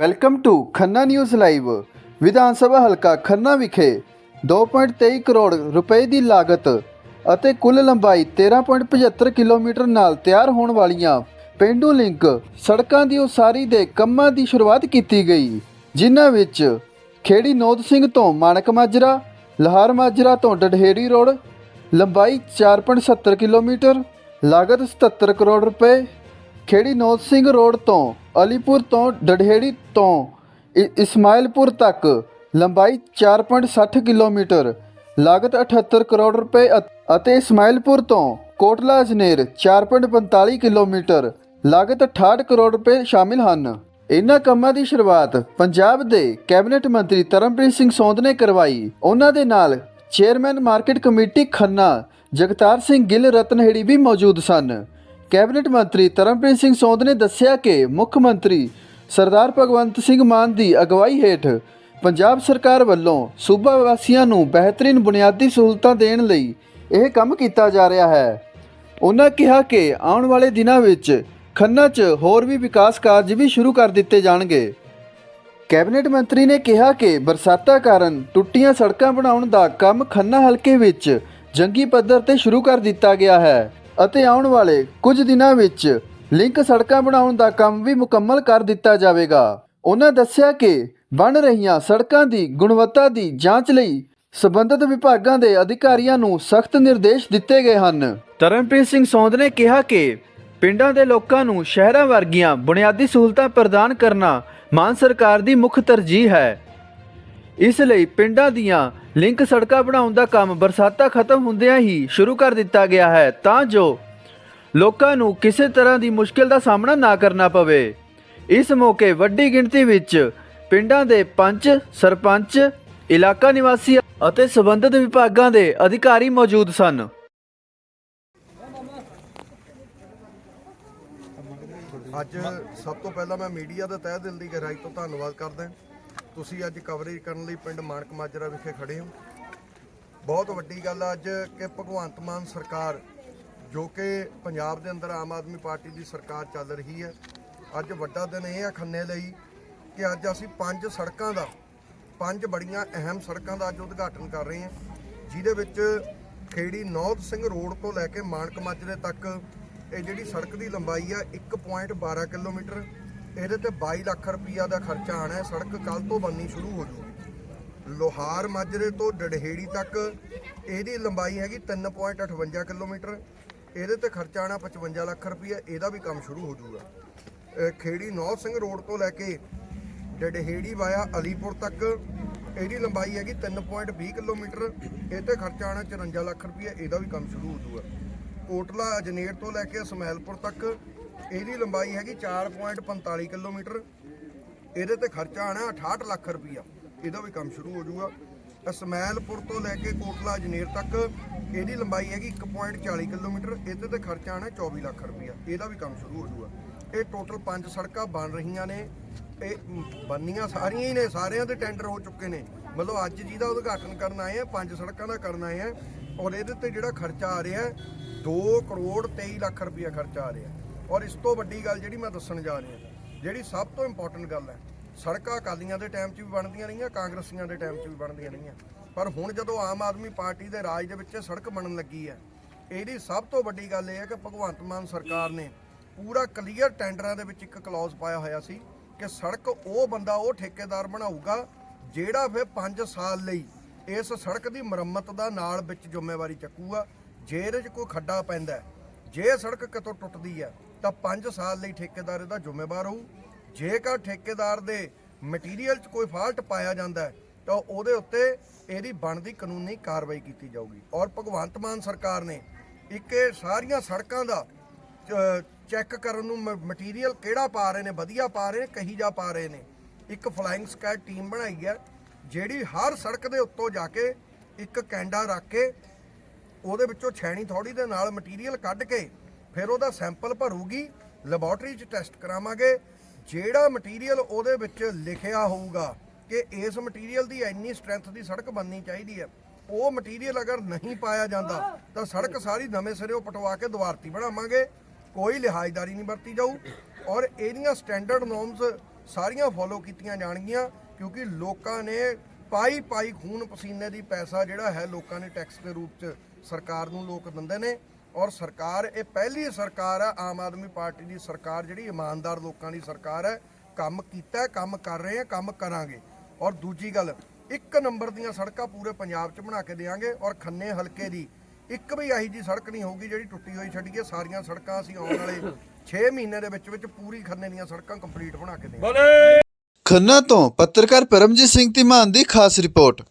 Welcome to Khanna news live ਵਿਧਾਨ ਸਭਾ ਹਲਕਾ ਖੰਨਾ ਵਿਖੇ 2.23 ਕਰੋੜ ਰੁਪਏ ਦੀ ਲਾਗਤ ਅਤੇ ਕੁੱਲ ਲੰਬਾਈ 13.75 ਕਿਲੋਮੀਟਰ ਨਾਲ ਤਿਆਰ ਹੋਣ ਵਾਲੀਆਂ ਪਿੰਡੂ ਲਿੰਕ ਸੜਕਾਂ ਦੀ ਉਸਾਰੀ ਦੇ ਕੰਮਾਂ ਦੀ ਸ਼ੁਰੂਆਤ ਕੀਤੀ ਗਈ, ਜਿਨ੍ਹਾਂ ਵਿੱਚ ਖੇੜੀ ਨੌਦ ਸਿੰਘ ਤੋਂ ਮਾਨਕ ਮਾਜਰਾ, ਲਹਾਰ ਮਾਜਰਾ ਤੋਂ ਡਢੇੜੀ ਰੋਡ, ਲੰਬਾਈ 4.70 ਕਿਲੋਮੀਟਰ, ਲਾਗਤ 77 ਕਰੋੜ ਰੁਪਏ ਖੇੜੀ ਨੌਤ ਸਿੰਘ ਰੋਡ ਤੋਂ, ਅਲੀਪੁਰ ਤੋਂ ਡਢੇੜੀ ਤੋਂ, ਇ- ਇਸਮਾਇਲਪੁਰ ਤੱਕ, ਲੰਬਾਈ 4.60 ਕਿਲੋਮੀਟਰ, ਲਾਗਤ 78 ਕਰੋੜ ਰੁਪਏ ਅਤੇ ਇਸਮਾਇਲਪੁਰ ਤੋਂ ਕੋਟਲਾ ਅਜਨੇਰ 4.45 ਕਿਲੋਮੀਟਰ, ਲਾਗਤ 68 ਕਰੋੜ ਰੁਪਏ ਸ਼ਾਮਿਲ ਹਨ। ਇਨ੍ਹਾਂ ਕੰਮਾਂ ਦੀ ਸ਼ੁਰੂਆਤ ਪੰਜਾਬ ਦੇ ਕੈਬਨਿਟ ਮੰਤਰੀ ਤਰਨਪ੍ਰੀਤ ਸਿੰਘ ਸੌਂਦ ਨੇ ਕਰਵਾਈ। ਉਹਨਾਂ ਦੇ ਨਾਲ chairman market committee Khanna, Jagtar Singh Gill, Ratanheri ਵੀ ਮੌਜੂਦ ਸਨ। ਕੈਬਨਿਟ ਮੰਤਰੀ ਤਰਨਪ੍ਰੀਤ ਸਿੰਘ ਸੌਂਦ ਨੇ ਦੱਸਿਆ ਕਿ ਮੁੱਖ ਮੰਤਰੀ ਸਰਦਾਰ ਭਗਵੰਤ ਸਿੰਘ ਮਾਨ ਦੀ ਅਗਵਾਈ ਹੇਠ ਪੰਜਾਬ ਸਰਕਾਰ ਵੱਲੋਂ ਸੂਬਾ ਵਾਸੀਆਂ ਨੂੰ ਬਿਹਤਰੀਨ ਬੁਨਿਆਦੀ ਸਹੂਲਤਾਂ ਦੇਣ ਲਈ ਇਹ ਕੰਮ ਕੀਤਾ ਜਾ ਰਿਹਾ ਹੈ। ਉਹਨਾਂ ਕਿਹਾ ਕਿ ਆਉਣ ਵਾਲੇ ਦਿਨਾਂ ਵਿੱਚ ਖੰਨਾ 'ਚ ਹੋਰ ਵੀ ਵਿਕਾਸ ਕਾਰਜ ਵੀ ਸ਼ੁਰੂ ਕਰ ਦਿੱਤੇ ਜਾਣਗੇ। ਕੈਬਨਿਟ ਮੰਤਰੀ ਨੇ ਕਿਹਾ ਕਿ ਬਰਸਾਤਾਂ ਕਾਰਨ ਟੁੱਟੀਆਂ ਸੜਕਾਂ ਬਣਾਉਣ ਦਾ ਕੰਮ ਖੰਨਾ ਹਲਕੇ ਵਿੱਚ ਜੰਗੀ ਪੱਧਰ ਤੇ ਸ਼ੁਰੂ ਕਰ ਦਿੱਤਾ ਗਿਆ ਹੈ। ਅਤੇ ਆਉਣ ਵਾਲੇ ਕੁਝ ਦਿਨਾਂ ਵਿੱਚ ਲਿੰਕ ਸੜਕਾਂ ਬਣਾਉਣ ਦਾ ਕੰਮ ਵੀ ਮੁਕੰਮਲ ਕਰ ਦਿੱਤਾ ਜਾਵੇਗਾ। ਉਹਨਾਂ ਦੱਸਿਆ ਕਿ ਬਣ ਰਹੀਆਂ ਸੜਕਾਂ ਦੀ ਗੁਣਵੱਤਾ ਦੀ ਜਾਂਚ ਲਈ ਸਬੰਧਤ ਵਿਭਾਗਾਂ ਦੇ ਅਧਿਕਾਰੀਆਂ ਨੂੰ ਸਖਤ ਨਿਰਦੇਸ਼ ਦਿੱਤੇ ਗਏ ਹਨ। ਤਰਨਪ੍ਰੀਤ ਸਿੰਘ ਸੌਂਦ ਨੇ ਕਿਹਾ ਕਿ ਪਿੰਡਾਂ ਦੇ ਲੋਕਾਂ ਨੂੰ ਸ਼ਹਿਰਾਂ ਵਰਗੀਆਂ ਬੁਨਿਆਦੀ ਸਹੂਲਤਾਂ ਪ੍ਰਦਾਨ ਕਰਨਾ ਮਾਨ ਸਰਕਾਰ ਦੀ ਮੁੱਖ ਤਰਜੀਹ ਹੈ। ਇਸ ਲਈ ਪਿੰਡਾਂ ਦੀਆਂ ਲਿੰਕ ਸੜਕਾਂ ਬਣਾਉਣ ਦਾ ਕੰਮ ਬਰਸਾਤਾਂ ਖਤਮ ਹੁੰਦਿਆਂ ਹੀ ਸ਼ੁਰੂ ਕਰ ਦਿੱਤਾ ਗਿਆ ਹੈ, ਤਾਂ ਜੋ ਲੋਕਾਂ ਨੂੰ ਕਿਸੇ ਤਰ੍ਹਾਂ ਦੀ ਮੁਸ਼ਕਿਲ ਦਾ ਸਾਹਮਣਾ ਨਾ ਕਰਨਾ ਪਵੇ। ਇਸ ਮੌਕੇ ਵੱਡੀ ਗਿਣਤੀ ਵਿੱਚ ਪਿੰਡਾਂ ਦੇ ਪੰਚ, ਸਰਪੰਚ, ਇਲਾਕਾ ਨਿਵਾਸੀ ਅਤੇ ਸਬੰਧਤ ਵਿਭਾਗਾਂ ਦੇ ਅਧਿਕਾਰੀ ਮੌਜੂਦ ਸਨ। ਅੱਜ ਸਭ ਤੋਂ ਪਹਿਲਾਂ ਮੈਂ ਮੀਡੀਆ ਦਾ ਤਹਿ ਦਿਲ ਦੀ ਗਹਿਰਾਈ ਤੋਂ ਧੰਨਵਾਦ ਕਰਦਾ ਤੁਸੀਂ ਅੱਜ ਕਵਰੇਜ ਕਰਨ ਲਈ ਪਿੰਡ ਮਾਨਕ ਮਾਜਰਾ ਵਿਖੇ ਖੜੇ ਹੋ। ਬਹੁਤ ਵੱਡੀ ਗੱਲ ਆ ਅੱਜ ਕਿ ਭਗਵੰਤ ਮਾਨ ਸਰਕਾਰ, ਜੋ ਕਿ ਪੰਜਾਬ ਦੇ ਅੰਦਰ ਆਮ ਆਦਮੀ ਪਾਰਟੀ ਦੀ ਸਰਕਾਰ ਚੱਲ ਰਹੀ ਹੈ, ਅੱਜ ਵੱਡਾ ਦਿਨ ਇਹ ਆ ਖੰਨੇ ਲਈ ਕਿ ਅੱਜ ਅਸੀਂ ਪੰਜ ਸੜਕਾਂ ਦਾ, ਪੰਜ ਬੜੀਆਂ ਅਹਿਮ ਸੜਕਾਂ ਦਾ ਅੱਜ ਉਦਘਾਟਨ ਕਰ ਰਹੇ ਹਾਂ, ਜਿਹਦੇ ਵਿੱਚ ਖੇੜੀ ਨੌਤ ਸਿੰਘ ਰੋਡ ਤੋਂ ਲੈ ਕੇ ਮਾਨਕ ਮਾਜਰੇ ਤੱਕ ਇਹ ਜਿਹੜੀ ਸੜਕ ਦੀ ਲੰਬਾਈ ਆ 1.12 ਕਿਲੋਮੀਟਰ ਇਹਦੇ ਤੇ 22 ਲੱਖ ਰੁਪਈਆ ਦਾ ਖਰਚਾ ਆਣਾ ਹੈ। ਸੜਕ ਕੱਲ ਤੋਂ ਬਣਨੀ ਸ਼ੁਰੂ ਹੋ ਜੂਗੀ। ਲੋਹਾਰ ਮਾਜਰੇ ਤੋਂ ਡੜਹੇੜੀ ਤੱਕ ਇਹਦੀ ਲੰਬਾਈ ਹੈਗੀ 3.58 ਕਿਲੋਮੀਟਰ। ਇਹਦੇ ਤੇ ਖਰਚਾ ਆਣਾ 55 ਲੱਖ ਰੁਪਈਆ, ਇਹਦਾ ਵੀ ਕੰਮ ਸ਼ੁਰੂ ਹੋ ਜੂਗਾ। ਖੇੜੀ ਨੌ ਸਿੰਘ ਰੋਡ ਤੋਂ ਲੈ ਕੇ ਡੜਹੇੜੀ ਵਾਇਆ ਅਲੀਪੁਰ ਤੱਕ ਇਹਦੀ ਲੰਬਾਈ ਹੈਗੀ 3.20 ਕਿਲੋਮੀਟਰ। ਇਹ ਤੇ ਖਰਚਾ ਆਣਾ 54 ਲੱਖ ਰੁਪਈਆ, ਇਹਦਾ ਵੀ ਕੰਮ ਸ਼ੁਰੂ ਹੋ ਜੂਗਾ। ਕੋਟਲਾ ਅਜਨੇਰ ਤੋਂ ਲੈ ਕੇ ਸਮੈਲਪੁਰ ਤੱਕ ਇਹਦੀ ਲੰਬਾਈ ਹੈਗੀ 4.45 ਕਿਲੋਮੀਟਰ। ਇਹਦੇ ਤੇ ਖਰਚਾ ਆਣਾ 68 ਲੱਖ ਰੁਪਈਆ। ਇਹਦਾ ਵੀ ਕੰਮ ਸ਼ੁਰੂ ਹੋ ਜਾਊਗਾ। ਅਸਮੈਲਪੁਰ ਤੋਂ ਲੈ ਕੇ ਕੋਟਲਾ ਅਜਨੇਰ ਤੱਕ ਇਹਦੀ ਲੰਬਾਈ ਹੈਗੀ 1.40 ਕਿਲੋਮੀਟਰ। ਇਹਦੇ ਤੇ ਖਰਚਾ ਆਣਾ 24 ਲੱਖ ਰੁਪਈਆ। ਇਹਦਾ ਵੀ ਕੰਮ ਸ਼ੁਰੂ ਹੋ ਜਾਊਗਾ। ਇਹ ਟੋਟਲ ਪੰਜ ਸੜਕਾਂ ਬਣ ਰਹੀਆਂ ਨੇ। ਇਹ ਬੰਨੀਆਂ ਸਾਰੀਆਂ ਹੀ ਨੇ। ਸਾਰਿਆਂ ਦੇ ਟੈਂਡਰ ਹੋ ਚੁੱਕੇ ਨੇ। ਮਤਲਬ ਅੱਜ ਜਿਹਦਾ ਉਦਘਾਟਨ ਕਰਨ ਆਏ ਆ, ਪੰਜ ਸੜਕਾਂ ਦਾ ਕਰਨ ਆਏ ਆ। ਔਰ ਇਹਦੇ ਤੇ ਜਿਹੜਾ ਖਰਚਾ ਆ ਰਿਹਾ 2 ਕਰੋੜ 23 ਲੱਖ ਰੁਪਈਆ ਖਰਚਾ ਆ ਰਿਹਾ। ਔਰ ਇਸ ਤੋਂ ਵੱਡੀ ਗੱਲ ਜਿਹੜੀ ਮੈਂ ਦੱਸਣ ਜਾ ਰਿਹਾ ਜਿਹੜੀ ਸਭ ਤੋਂ ਇੰਪੋਰਟੈਂਟ ਗੱਲ ਹੈ, ਸੜਕਾਂ ਅਕਾਲੀਆਂ ਦੇ ਟਾਈਮ 'ਚ ਵੀ ਬਣਦੀਆਂ ਰਹੀਆਂ, ਕਾਂਗਰਸੀਆਂ ਦੇ ਟਾਈਮ 'ਚ ਵੀ ਬਣਦੀਆਂ ਰਹੀਆਂ। ਪਰ ਹੁਣ ਜਦੋਂ ਆਮ ਆਦਮੀ ਪਾਰਟੀ ਦੇ ਰਾਜ ਦੇ ਵਿੱਚ ਇਹ ਸੜਕ ਬਣਨ ਲੱਗੀ ਹੈ, ਇਹਦੀ ਸਭ ਤੋਂ ਵੱਡੀ ਗੱਲ ਇਹ ਹੈ ਕਿ ਭਗਵੰਤ ਮਾਨ ਸਰਕਾਰ ਨੇ ਪੂਰਾ ਕਲੀਅਰ ਟੈਂਡਰਾਂ ਦੇ ਵਿੱਚ ਇੱਕ ਕਲੌਜ਼ ਪਾਇਆ ਹੋਇਆ ਸੀ ਕਿ ਸੜਕ ਉਹ ਬੰਦਾ, ਉਹ ਠੇਕੇਦਾਰ ਬਣਾਊਗਾ, ਜਿਹੜਾ ਫਿਰ 5 ਸਾਲ ਲਈ ਇਸ ਸੜਕ ਦੀ ਮੁਰੰਮਤ ਦਾ ਨਾਲ ਵਿੱਚ ਜ਼ਿੰਮੇਵਾਰੀ ਚੱਕੂਗਾ। ਜੇ ਇਹਦੇ 'ਚ ਕੋਈ ਖੱਡਾ ਪੈਂਦਾ ਜੇ ਸੜਕ ਕਿਤੋਂ ਟੁੱਟਦੀ ਹੈ ਤਾਂ 5 ਸਾਲ ਲਈ ਠੇਕੇਦਾਰ ਇਹਦਾ ਜ਼ਿੰਮੇਵਾਰ ਹੋਊ। ਜੇਕਰ ਠੇਕੇਦਾਰ ਦੇ ਮਟੀਰੀਅਲ 'ਚ ਕੋਈ ਫਾਲਟ ਪਾਇਆ ਜਾਂਦਾ ਹੈ, ਤਾਂ ਉਹਦੇ ਉੱਤੇ ਇਹਦੀ ਬਣਦੀ ਕਾਨੂੰਨੀ ਕਾਰਵਾਈ ਕੀਤੀ ਜਾਊਗੀ। ਔਰ ਭਗਵੰਤ ਮਾਨ ਸਰਕਾਰ ਨੇ ਇੱਕ ਇਹ ਸਾਰੀਆਂ ਸੜਕਾਂ ਦਾ ਚੈੱਕ ਕਰਨ ਨੂੰ ਮਟੀਰੀਅਲ ਕਿਹੜਾ ਪਾ ਰਹੇ ਨੇ, ਵਧੀਆ ਪਾ ਰਹੇ ਨੇ, ਕਹੀ ਜਾ ਪਾ ਰਹੇ ਨੇ। ਇੱਕ ਫਲਾਈਂਗ ਸਕੈਡ ਟੀਮ ਬਣਾਈ ਹੈ, ਜਿਹੜੀ ਹਰ ਸੜਕ ਦੇ ਉੱਤੋਂ ਜਾ ਕੇ ਇੱਕ ਕੈਂਡਾ ਰੱਖ ਕੇ ਉਹਦੇ ਵਿੱਚੋਂ ਛੈਣੀ ਥੋੜੀ ਦੇ ਨਾਲ ਮਟੀਰੀਅਲ ਕੱਢ ਕੇ ਫਿਰ ਉਹਦਾ ਸੈਂਪਲ ਭਰੂਗੀ, ਲੈਬੋਰਟਰੀ 'ਚ ਟੈਸਟ ਕਰਾਵਾਂਗੇ, ਜਿਹੜਾ ਮਟੀਰੀਅਲ ਉਹਦੇ ਵਿੱਚ ਲਿਖਿਆ ਹੋਊਗਾ ਕਿ ਇਸ ਮਟੀਰੀਅਲ ਦੀ ਇੰਨੀ ਸਟਰੈਂਥ ਦੀ ਸੜਕ ਬਣਨੀ ਚਾਹੀਦੀ ਹੈ। ਉਹ ਮਟੀਰੀਅਲ ਅਗਰ ਨਹੀਂ ਪਾਇਆ ਜਾਂਦਾ, ਤਾਂ ਸੜਕ ਸਾਰੀ ਨਵੇਂ ਸਿਰਿਓਂ ਪਟਵਾ ਕੇ ਦੁਆਰਤੀ ਬਣਾਵਾਂਗੇ, ਕੋਈ ਲਿਹਾਜ਼ਦਾਰੀ ਨਹੀਂ ਵਰਤੀ ਜਾਊ ਔਰ ਇਹਦੀਆਂ ਸਟੈਂਡਰਡ ਨੋਰਮਸ ਸਾਰੀਆਂ ਫੋਲੋ ਕੀਤੀਆਂ ਜਾਣਗੀਆਂ, ਕਿਉਂਕਿ ਲੋਕਾਂ ਨੇ ਪਾਈ ਪਾਈ ਖੂਨ ਪਸੀਨੇ ਦੀ ਪੈਸਾ ਜਿਹੜਾ ਹੈ, ਲੋਕਾਂ ਨੇ ਟੈਕਸ ਦੇ ਰੂਪ 'ਚ ਸਰਕਾਰ ਨੂੰ ਲੋਕ ਦਿੰਦੇ ਨੇ। ਔਰ ਸਰਕਾਰ, ਇਹ ਪਹਿਲੀ ਸਰਕਾਰ ਹੈ ਆਮ ਆਦਮੀ ਪਾਰਟੀ ਦੀ ਸਰਕਾਰ ਜਿਹੜੀ, ਇਮਾਨਦਾਰ ਲੋਕਾਂ ਦੀ ਸਰਕਾਰ ਹੈ। ਕੰਮ ਕੀਤਾ, ਕੰਮ ਕਰ ਰਹੇ ਆ, ਕੰਮ ਕਰਾਂਗੇ। ਔਰ ਦੂਜੀ ਗੱਲ, ਇੱਕ ਨੰਬਰ ਦੀਆਂ ਸੜਕਾਂ ਪੂਰੇ ਪੰਜਾਬ 'ਚ ਬਣਾ ਕੇ ਦੇਵਾਂਗੇ ਔਰ ਖੰਨੇ ਹਲਕੇ ਦੀ। ਇੱਕ ਵੀ ਇਹੀ ਜੀ ਸੜਕ ਨਹੀਂ ਹੋਊਗੀ ਜਿਹੜੀ ਟੁੱਟੀ ਹੋਈ ਛੱਡੀਏ। ਸਾਰੀਆਂ ਸੜਕਾਂ ਅਸੀਂ ਆਉਣ ਵਾਲੇ 6 ਮਹੀਨੇ ਦੇ ਵਿੱਚ ਵਿੱਚ ਪੂਰੀ ਖੰਨੇ ਦੀਆਂ ਸੜਕਾਂ ਕੰਪਲੀਟ ਬਣਾ ਕੇ ਦੇਵਾਂਗੇ ਖੰਨਾ ਤੋਂ ਪੱਤਰਕਾਰ ਪਰਮਜੀਤ ਸਿੰਘ ਧੀਮਾਨ ਦੀ ਖਾਸ ਰਿਪੋਰਟ।